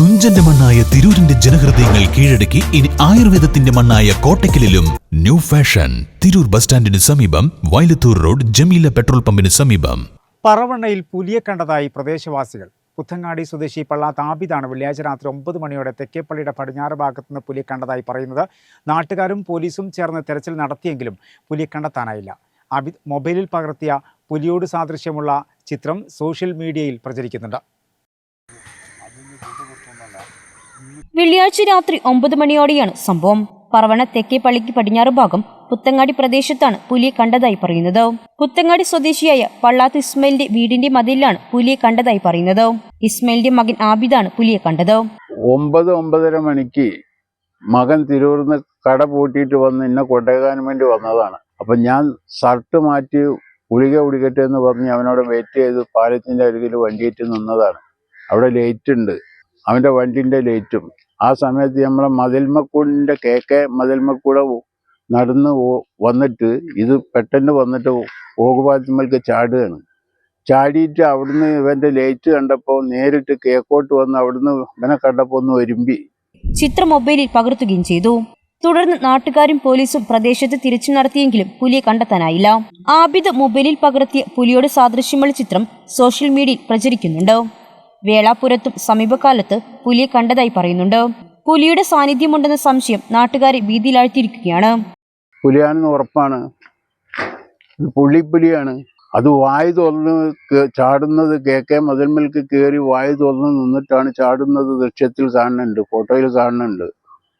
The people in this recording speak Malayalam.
തുഞ്ചന്റെ മണ്ണായ തിരൂരിന്റെ ജനഹൃദയങ്ങൾ കീഴടക്കി ഇനി ആയുർവേദത്തിന്റെ മണ്ണായ കോട്ടയ്ക്കലിലും ന്യൂ ഫാഷൻ. തിരൂർ ബസ് സ്റ്റാൻഡിന് സമീപം വയലത്തൂർ റോഡ് ജമീല പെട്രോൾ പമ്പിന് സമീപം. പറവണ്ണയിൽ പുലിയെ കണ്ടതായി പ്രദേശവാസികൾ. പുത്തങ്ങാടി സ്വദേശി പള്ളാത്ത് ആബിദാണ് വെള്ളിയാഴ്ച രാത്രി ഒമ്പത് മണിയോടെ തെക്കേപ്പള്ളിയുടെ പടിഞ്ഞാറ് ഭാഗത്തുനിന്ന് പുലിയെ കണ്ടതായി പറയുന്നത്. നാട്ടുകാരും പോലീസും ചേർന്ന് തെരച്ചിൽ നടത്തിയെങ്കിലും പുലിയെ കണ്ടെത്താനായില്ല. ആബിദ് മൊബൈലിൽ പകർത്തിയ പുലിയോട് സാദൃശ്യമുള്ള ചിത്രം സോഷ്യൽ മീഡിയയിൽ പ്രചരിക്കുന്നുണ്ട്. വെള്ളിയാഴ്ച രാത്രി ഒമ്പത് മണിയോടെയാണ് സംഭവം. പറവണ തെക്കേ പള്ളിക്ക് പടിഞ്ഞാറ് ഭാഗം പുത്തങ്ങാടി പ്രദേശത്താണ് പുലിയെ കണ്ടതായി പറയുന്നത്. പുത്തങ്ങാടി സ്വദേശിയായ പള്ളാത്ത് ഇസ്മയിലിന്റെ വീടിന്റെ മതിലാണ് പുലിയെ കണ്ടതായി പറയുന്നത്. ഇസ്മയിലിന്റെ മകൻ ആബിദാണ് പുലിയെ കണ്ടത്. ഒമ്പത് ഒമ്പതര മണിക്ക് മകൻ തിരൂർന്ന് കട പൂട്ടിയിട്ട് വന്ന് എന്നെ കൊണ്ടുപോകാൻ വേണ്ടി വന്നതാണ്. അപ്പം ഞാൻ ഷർട്ട് മാറ്റി ഗുളിക കുടിക്കട്ടെ എന്ന് പറഞ്ഞ് അവനോട് വെയിറ്റ് ചെയ്ത് പാലത്തിന്റെ അരികിൽ വണ്ടിയിട്ട് നിന്നതാണ്. അവിടെ ലേറ്റ് ഉണ്ട്. അവന്റെ വണ്ടിന്റെ ലൈറ്റും. ആ സമയത്ത് നമ്മളെ മതിൽമക്കൂടിന്റെ കെ മതിൽമക്കൂടെ നടന്ന് വന്നിട്ട് ഇത് പെട്ടെന്ന് വന്നിട്ട് ഓകുപാലത്തിമ്മൽക്ക് ചാടുകയാണ്. ചാടിയിട്ട് അവിടുന്ന് ഇവന്റെ ലൈറ്റ് കണ്ടപ്പോൾ നേരിട്ട് കേക്കോട്ട് വന്ന് അവിടുന്ന് ഇവനെ കണ്ടപ്പോൾ ഒന്ന് ഒരുമ്പി ചിത്രം മൊബൈലിൽ പകർത്തുകയും ചെയ്തു. തുടർന്ന് നാട്ടുകാരും പോലീസും പ്രദേശത്ത് തിരിച്ചു നടത്തിയെങ്കിലും പുലിയെ കണ്ടെത്താനായില്ല. ആബിദ് മൊബൈലിൽ പകർത്തിയ പുലിയോട് സാദൃശ്യമുള്ള ചിത്രം സോഷ്യൽ മീഡിയയിൽ പ്രചരിക്കുന്നുണ്ട്. വേളാപുരത്തും സമീപകാലത്ത് പുലിയെ കണ്ടതായി പറയുന്നുണ്ട്. പുലിയുടെ സാന്നിധ്യമുണ്ടെന്ന സംശയം നാട്ടുകാരെ ഭീതിയിലാഴ്ത്തിയിരിക്കുകയാണ്. പുലിയാണെന്ന് ഉറപ്പാണ്. പുള്ളിപ്പുലിയാണ്. അത് വായ് തുറന്ന് ചാടുന്നത് കെ കെ മതിൽമൽക്ക് കയറി വായ് തുറന്ന് നിന്നിട്ടാണ് ചാടുന്നത് ദൃശ്യത്തിൽ കാണുന്നുണ്ട് ഫോട്ടോയിൽ കാണുന്നുണ്ട്.